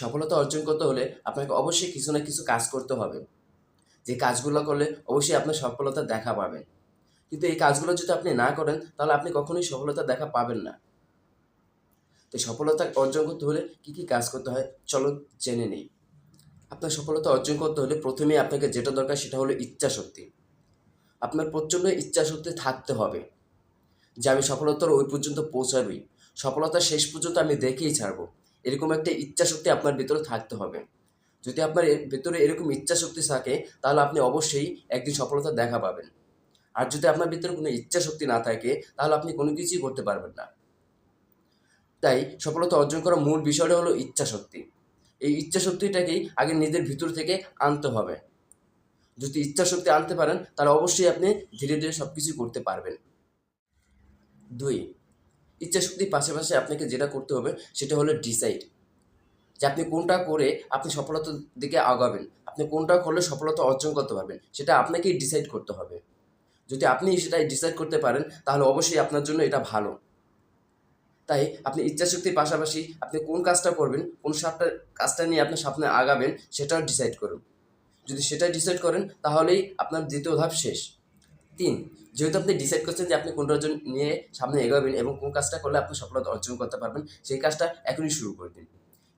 সফলতা অর্জন করতে হলে আপনাকে অবশ্যই কিছু না কিছু কাজ করতে হবে। যে কাজগুলো করলে অবশ্যই আপনার সফলতা দেখা পাবেন কিন্তু এই কাজগুলো যদি আপনি না করেন, তাহলে আপনি কখনোই সফলতা দেখা পাবেন না। তো সফলতা অর্জন করতে হলে কি কি কাজ করতে হয় চলো জেনে নেই। আপনার সফলতা অর্জন করতে হলে প্রথমেই আপনাকে যেটা দরকার সেটা হলো ইচ্ছা শক্তি। আপনার প্রচণ্ড ইচ্ছা শক্তি থাকতে হবে, যে আমি সফলতার ওই পর্যন্ত পৌঁছাবই। সফলতার শেষ পর্যন্ত আমি দেখেই ছাড়বো। এরকম একটা ইচ্ছা শক্তি আপনার ভিতরে থাকতে হবে। যদি আপনার ভিতরে এরকম ইচ্ছা শক্তি থাকে, তাহলে আপনি অবশ্যই একদিন সফলতা দেখা পাবেন। আর যদি আপনার ভিতরে কোনো ইচ্ছা শক্তি না থাকে, তাহলে আপনি কোনো কিছুই করতে পারবেন না। তাই সফলতা অর্জন করার মূল বিষয়টা হলো ইচ্ছা শক্তি এই ইচ্ছা শক্তিটাকেই আগে নিজের ভিতর থেকে আনতে হবে। যদি ইচ্ছা শক্তি আনতে পারেন, তাহলে অবশ্যই আপনি ধীরে ধীরে সব কিছু করতে পারবেন। দুই ইচ্ছা শক্তির পাশাপাশি আপনাকে যেটা করতে হবে সেটা হলো ডিসাইড যে আপনি কোনটা করে আপনি সফলতার দিকে আগাবেন। আপনি কোনটা করলে সফলতা অর্জন করতে পারবেন, সেটা আপনাকেই ডিসাইড করতে হবে। যদি আপনি সেটাই ডিসাইড করতে পারেন, তাহলে অবশ্যই আপনার জন্য এটা ভালো। তাই আপনি ইচ্ছাশক্তির পাশাপাশি আপনি কোন কাজটা করবেন, কোন সাপটা, কাজটা নিয়ে আপনি সামনে আগাবেন, সেটাও ডিসাইড করুন। যদি সেটা ডিসাইড করেন, তাহলেই আপনার দ্বিতীয় ধাপ শেষ। তিন যেহেতু আপনি ডিসাইড করছেন যে আপনি কোনটা অর্জন নিয়ে সামনে এগোবেন এবং কোন কাজটা করলে আপনি সফলতা অর্জন করতে পারবেন, সেই কাজটা এখনই শুরু করে দিন।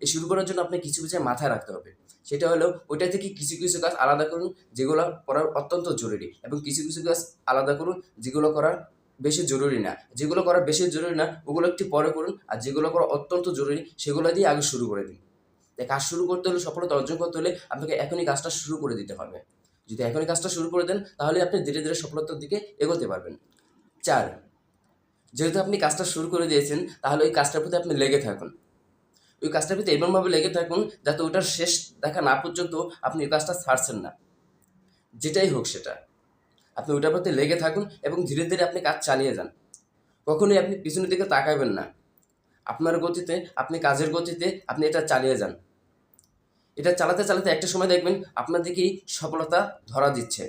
এই শুরু করার জন্য আপনি কিছু কিছু মাথায় রাখতে হবে। সেটা হলো ওইটা থেকে কিছু কিছু কাজ আলাদা করুন, যেগুলো করার অত্যন্ত জরুরি এবং কিছু কিছু কাজ আলাদা করুন, যেগুলো করার বেশি জরুরি না। যেগুলো করা বেশি জরুরি না, ওগুলো একটু পরে করুন আর যেগুলো করা অত্যন্ত জরুরি, সেগুলো দিয়ে আগে শুরু করে দিন। কাজ শুরু করতে হলে, সফলতা অর্জন করতে হলে আপনাকে এখনই কাজটা শুরু করে দিতে হবে। যদি এখনই কাজটা শুরু করে দেন তাহলে আপনি ধীরে ধীরে সফলতার দিকে এগোতে পারবেন। চার, যেহেতু আপনি কাজটা শুরু করে দিয়েছেন, তাহলে ওই কাজটার প্রতি আপনি লেগে থাকুন। ওই কাজটার প্রতি এমনভাবে লেগে থাকুন, যাতে ওটার শেষ দেখা না পর্যন্ত আপনি ওই কাজটা ছাড়ছেন না। যেটাই হোক সেটা। আপনি ওটার প্রতি লেগে থাকুন এবং ধীরে ধীরে আপনি কাজ চালিয়ে যান। কখনোই আপনি পিছনের দিকে তাকাবেন না। আপনার গতিতে, আপনি কাজের গতিতে আপনি এটা চালিয়ে যান। এটা চালাতে চালাতে একটা সময় দেখবেন আপনার দিকেই সফলতা ধরা দিচ্ছে।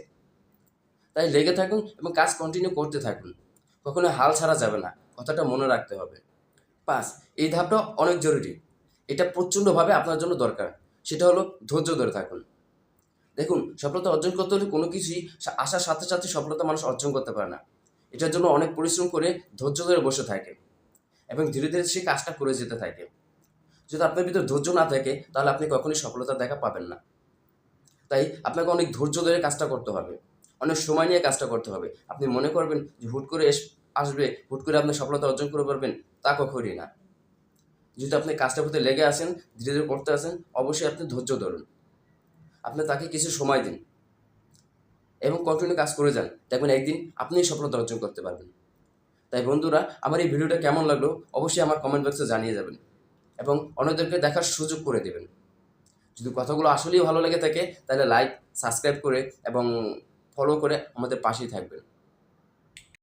তাই লেগে থাকুন এবং কাজ কন্টিনিউ করতে থাকুন। কখনো হাল ছাড়া যাবে না, কথাটা মনে রাখতে হবে। পাঁচ, এই ধাপটা অনেক জরুরি। এটা প্রচণ্ডভাবে আপনার জন্য দরকার। সেটা হলো ধৈর্য ধরে থাকুন। দেখুন, সফলতা অর্জন করতে হলে কোনো কিছুই আসার সাথে সাথে সফলতা মানুষ অর্জন করতে পারে না। এটার জন্য অনেক পরিশ্রম করে ধৈর্য ধরে বসে থাকে এবং ধীরে ধীরে সেই কাজটা করে যেতে থাকে। যদি আপনার ভিতরে ধৈর্য না থাকে, তাহলে আপনি কখনোই সফলতা দেখা পাবেন না। তাই আপনাকে অনেক ধৈর্য ধরে কাজটা করতে হবে। অনেক সময় নিয়ে কাজটা করতে হবে। আপনি মনে করবেন যে হুট করে আসবে, হুট করে আপনি সফলতা অর্জন করে পারবেন, তা কখনই না। যদি আপনি কাজটার প্রতি লেগে আসেন ধীরে ধীরে করতে আসেন অবশ্যই আপনি ধৈর্য ধরুন। আপনি তাকে কিছু সময় দিন এবং কন্টিনিউ কাজ করে যান। দেখবেন একদিন আপনিই সফলতা অর্জন করতে পারবেন। তাই বন্ধুরা, আমার এই ভিডিওটা কেমন লাগল, অবশ্যই আমার কমেন্ট বক্সে জানিয়ে যাবেন। এবং অন্যদেরকে দেখার সুযোগ করে দেবেন। যদি কথাগুলো আসলেই ভালো লেগে থাকে, তাহলে লাইক সাবস্ক্রাইব করে এবং ফলো করে আমাদের পাশেই থাকবেন।